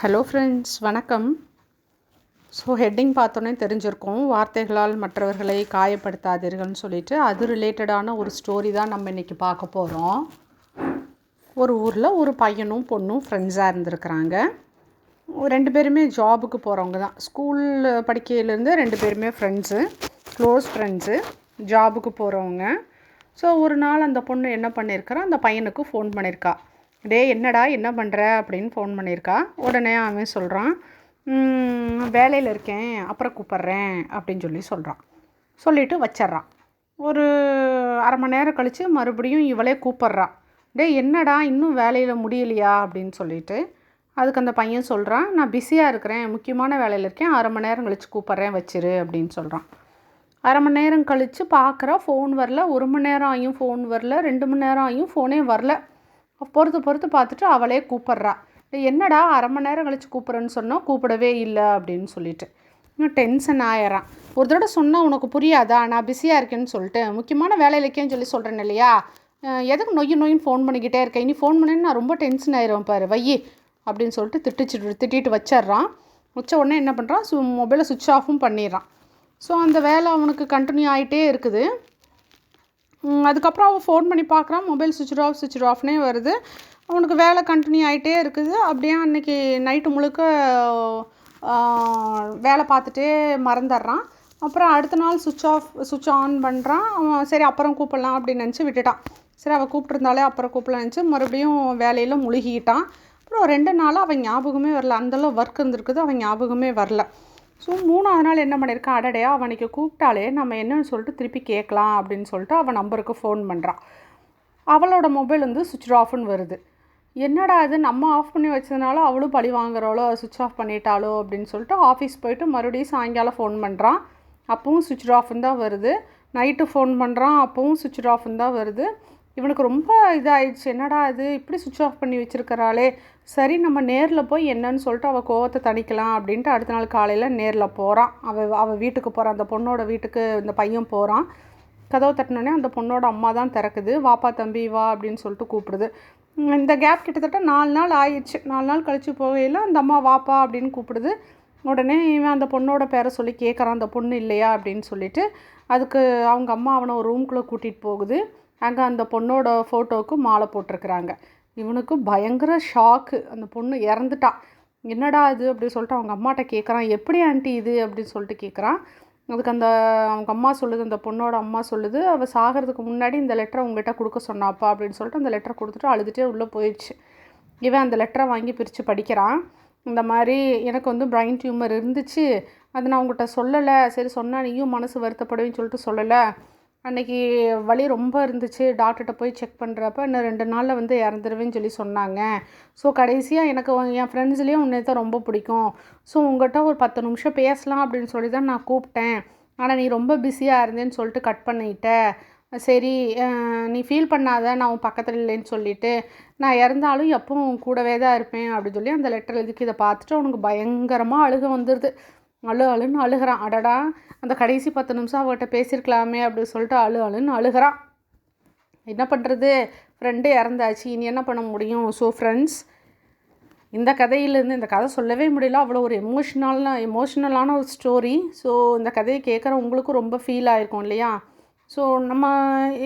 Hello friends வணக்கம். So heading பார்த்தோன்னே தெரிஞ்சிருக்கோம். வார்த்தைகளால் மற்றவர்களை காயப்படுத்தாதீர்கள்னு சொல்லிட்டு அது ரிலேட்டடான ஒரு ஸ்டோரி தான் நம்ம இன்றைக்கி பார்க்க போகிறோம் ஒரு ஊரில் ஒரு பையனும் பொண்ணும் ஃப்ரெண்ட்ஸாக இருந்திருக்கிறாங்க. ரெண்டு பேருமே ஜாபுக்கு போகிறவங்க தான். ஸ்கூல் படிக்கையிலேருந்து ரெண்டு பேருமே ஃப்ரெண்ட்ஸு க்ளோஸ் ஃப்ரெண்ட்ஸு ஜாபுக்கு போகிறவங்க ஸோ ஒரு நாள் அந்த பொண்ணு என்ன பண்ணியிருக்கிறா அந்த பையனுக்கு ஃபோன் பண்ணியிருக்கா டே என்னடா என்ன பண்ணுற அப்படின்னு ஃபோன் பண்ணியிருக்கா. உடனே அவன் சொல்கிறான் வேலையில் இருக்கேன் அப்புறம் கூப்பிட்றேன் அப்படின்னு சொல்லி சொல்கிறான் சொல்லிவிட்டு வச்சிட்றான். ஒரு அரை மணி நேரம் கழித்து மறுபடியும் இவளே கூப்பிட்றா. டே என்னடா இன்னும் வேலையில் முடியலையா? அப்படின்னு சொல்லிட்டு அதுக்கு அந்த பையன் சொல்கிறான் நான் பிஸியாக இருக்கிறேன் முக்கியமான வேலையில் இருக்கேன் அரை மணி நேரம் கழித்து கூப்பிட்றேன் வச்சிரு அப்படின்னு சொல்கிறான் அரை மணி நேரம் கழித்து பார்க்குறா ஃபோன் வரல ஒரு மணி நேரம் ஆகியும் ஃபோன் வரல ரெண்டு மணி நேரம் ஆகியும் ஃபோனே வரல. பொறுத்து பொறுத்து பார்த்துட்டு அவளே கூப்பிட்றா. என்னடா அரை மணி நேரம் கழித்து கூப்பிட்றேன்னு சொன்னோம் கூப்பிடவே இல்லை அப்படின்னு சொல்லிட்டு. இன்னும் டென்ஷன் ஆயிடுறான் ஒரு தடவை சொன்னால் உனக்கு புரியாதா? நான் பிஸியாக இருக்கேன்னு சொல்லிட்டு முக்கியமான வேலையில் இருக்கேன்னு சொல்லி சொல்கிறேன் இல்லையா? எதுக்கு நொய் நொயின்னு ஃபோன் பண்ணிக்கிட்டே இருக்கேன் இனி ஃபோன் பண்ணி நான் ரொம்ப டென்ஷன் ஆயிரும் பாரு வையி அப்படின்னு சொல்லிட்டு திட்டிச்சு திட்டிட்டு வச்சிட்றான். வச்ச உடனே என்ன பண்ணுறான் சு மொபைலை சுவிட்ச் ஆஃபும் பண்ணிடுறான். ஸோ அந்த வேலை அவனுக்கு கண்டினியூ ஆகிட்டே இருக்குது. அதுக்கப்புறம் அவன் ஃபோன் பண்ணி பார்க்குறான். மொபைல் சுவிட்ச் ஆஃப் சுவிட்ச் ஆஃப்னே வருது. அவனுக்கு வேலை கண்டினியூ ஆகிட்டே இருக்குது. அப்படியே அன்றைக்கி நைட்டு முழுக்க வேலை பார்த்துட்டே மறந்துடுறான். அப்புறம் அடுத்த நாள் சுவிட்ச் ஆஃப் சுவிட்ச் ஆன் பண்ணுறான் அவன் சரி அப்புறம் கூப்பிட்லாம் அப்படின்னு நினச்சி விட்டுட்டான். சரி அவள் கூப்பிட்ருந்தாலே அப்புறம் கூப்பிடலாம் நினச்சி மறுபடியும் வேலையில் முழுகிட்டான். அப்புறம் ரெண்டு நாளாக அவன் ஞாபகமே வரல. அந்தளவு ஒர்க் இருந்திருக்குது அவன் ஞாபகமே வரல. ஸோ மூணாவது நாள் என்ன பண்ணியிருக்கான் அடடையா அவனுக்கு கூப்பிட்டாலே நம்ம என்னன்னு சொல்லிட்டு திருப்பி கேட்கலாம் அப்படின்னு சொல்லிட்டு அவன் நம்பருக்கு ஃபோன் பண்ணுறான் அவளோட மொபைல் வந்து சுவிட்ச் ஆஃப்னு வருது. என்னடா இது? நம்ம ஆஃப் பண்ணி வச்சதுனால அவளும் பழி வாங்குறாளோ சுவிட்ச் ஆஃப் பண்ணிட்டாளோ அப்படின்னு சொல்லிட்டு ஆஃபீஸ் போயிட்டு மறுபடியும் சாயங்காலம் ஃபோன் பண்ணுறான் அப்பவும் சுவிட்ச் ஆஃப்னு தான் வருது. நைட்டு ஃபோன் பண்ணுறான் அப்பவும் சுவிட்ச் ஆஃப்னு தான் வருது. இவனுக்கு ரொம்ப இதாகிடுச்சு என்னடா இது? இப்படி சுவிட்ச் ஆஃப் பண்ணி வச்சுருக்கிறாளே. சரி நம்ம நேரில் போய் என்னன்னு சொல்லிட்டு அவள் கோவத்தை தணிக்கலாம் அப்படின்ட்டு அடுத்த நாள் காலையில் நேரில் போகிறான் அவள் அவள் வீட்டுக்கு போகிறான் அந்த பொண்ணோட வீட்டுக்கு இந்த பையன் போகிறான் கதவை தட்டினோடனே அந்த பொண்ணோட அம்மா தான் திறக்குது. வாப்பா தம்பி வா அப்படின்னு சொல்லிட்டு கூப்பிடுது. இந்த கேப் கிட்டத்தட்ட நாலு நாள் ஆயிடுச்சு. நாலு நாள் கழித்து போகையில் அந்த அம்மா வாப்பா அப்படின்னு கூப்பிடுது. உடனே இவன் அந்த பொண்ணோட பேரை சொல்லி கேட்குறான் அந்த பொண்ணு இல்லையா? அப்படின்னு சொல்லிட்டு அதுக்கு அவங்க அம்மா அவனை ஒரு ரூம்குள்ளே கூட்டிகிட்டு போகுது. அங்கே அந்த பொண்ணோட ஃபோட்டோவுக்கு மாலை போட்டிருக்கிறாங்க. இவனுக்கு பயங்கர ஷாக்கு அந்த பொண்ணு இறந்துட்டா. என்னடா இது அப்படின்னு சொல்லிட்டு அவங்க அம்மாட்ட கேட்குறான் எப்படி ஆண்டி இது? அப்படின்னு சொல்லிட்டு கேட்குறான் அதுக்கு அந்த அவங்க அம்மா சொல்லுது அந்த பொண்ணோட அம்மா சொல்லுது அவள் சாகிறதுக்கு முன்னாடி இந்த லெட்டரை உங்கள்கிட்ட கொடுக்க சொன்னாப்பா அப்படின்னு சொல்லிட்டு அந்த லெட்டரை கொடுத்துட்டு அழுதுகிட்டே உள்ளே போயிடுச்சு. இவன் அந்த லெட்டரை வாங்கி பிரித்து படிக்கிறான். இந்த மாதிரி எனக்கு வந்து பிரைன் டியூமர் இருந்துச்சு. அதை நான் உங்கள்கிட்ட சொல்லலை. சரி சொன்னால் நீயும் மனசு வருத்தப்படுவேன்னு சொல்லிட்டு சொல்லலை. அன்றைக்கி வலி ரொம்ப இருந்துச்சு. டாக்டர்கிட்ட போய் செக் பண்ணுறப்ப இன்னும் ரெண்டு நாளில் வந்து இறந்துருவேன்னு சொல்லி சொன்னாங்க. ஸோ கடைசியாக எனக்கு என் ஃப்ரெண்ட்ஸ்லேயும் உன்னை தான் ரொம்ப பிடிக்கும். ஸோ உங்கள்கிட்ட ஒரு பத்து நிமிஷம் பேசலாம் அப்படின்னு சொல்லி தான் நான் கூப்பிட்டேன். ஆனால் நீ ரொம்ப பிஸியாக இருந்தேன்னு சொல்லிட்டு கட் பண்ணிட்ட. சரி நீ ஃபீல் பண்ணாத நான் உன் பக்கத்தில் இல்லைன்னு சொல்லிவிட்டு நான் இறந்தாலும் எப்பவும் கூடவே தான் இருப்பேன் அப்படின்னு சொல்லி அந்த லெட்டர் எழுதிக்கு இதை பார்த்துட்டு அவனுக்கு பயங்கரமாக அழுக வந்துடுது அழு அழுன்னு அழுகிறான். அடடா அந்த கடைசி பத்து நிமிஷம் அவர்கிட்ட பேசியிருக்கலாமே அப்படின்னு சொல்லிட்டு அழு அழுன்னு அழுகிறான். என்ன பண்ணுறது ஃப்ரெண்டு இறந்தாச்சு. இனி என்ன பண்ண முடியும்? ஸோ ஃப்ரெண்ட்ஸ் இந்த கதையிலேருந்து இந்த கதை சொல்லவே முடியல. அவ்வளோ ஒரு எமோஷ்னலான எமோஷ்னலான ஒரு ஸ்டோரி ஸோ இந்த கதையை கேட்குற உங்களுக்கும் ரொம்ப ஃபீல் ஆகிருக்கும் இல்லையா? ஸோ நம்ம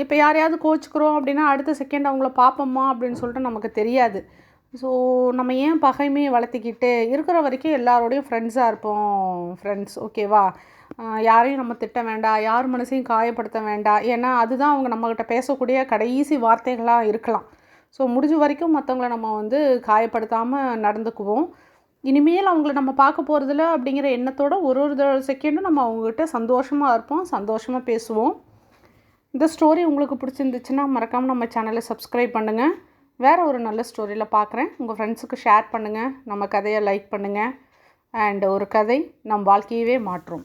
இப்போ யாரையாவது கோச்சிக்கிறோம் அப்படின்னா அடுத்த செகண்ட் அவங்கள பார்ப்போமா அப்படின்னு சொல்லிட்டு நமக்கு தெரியாது. ஸோ நம்ம ஏன் பகைமையை வளர்த்திக்கிட்டு இருக்கிற வரைக்கும் எல்லாரோடையும் ஃப்ரெண்ட்ஸாக இருப்போம் ஃப்ரெண்ட்ஸ் ஓகேவா யாரையும் நம்ம திட்ட வேண்டாம் யார் மனசையும் காயப்படுத்த வேண்டாம். ஏன்னா அதுதான் அவங்க நம்மக்கிட்ட பேசக்கூடிய கடைசி வார்த்தைகளாக இருக்கலாம். ஸோ முடிஞ்ச வரைக்கும் மற்றவங்கள நம்ம வந்து காயப்படுத்தாமல் நடந்துக்குவோம். இனிமேல் அவங்கள நம்ம பார்க்க போகிறதில்ல அப்படிங்கிற எண்ணத்தோட ஒரு ஒரு செகண்டும் நம்ம அவங்கக்கிட்ட சந்தோஷமாக இருப்போம் சந்தோஷமாக பேசுவோம். இந்த ஸ்டோரி உங்களுக்கு பிடிச்சிருந்துச்சுன்னா மறக்காமல் நம்ம சேனலை சப்ஸ்கிரைப் பண்ணுங்கள் வேறு ஒரு நல்ல ஸ்டோரியில் பார்க்குறேன் உங்கள் ஃப்ரெண்ட்ஸுக்கு ஷேர் பண்ணுங்கள் நம்ம கதையை லைக் பண்ணுங்கள் அண்ட் ஒரு கதை நம் வாழ்க்கையவே மாற்றும்.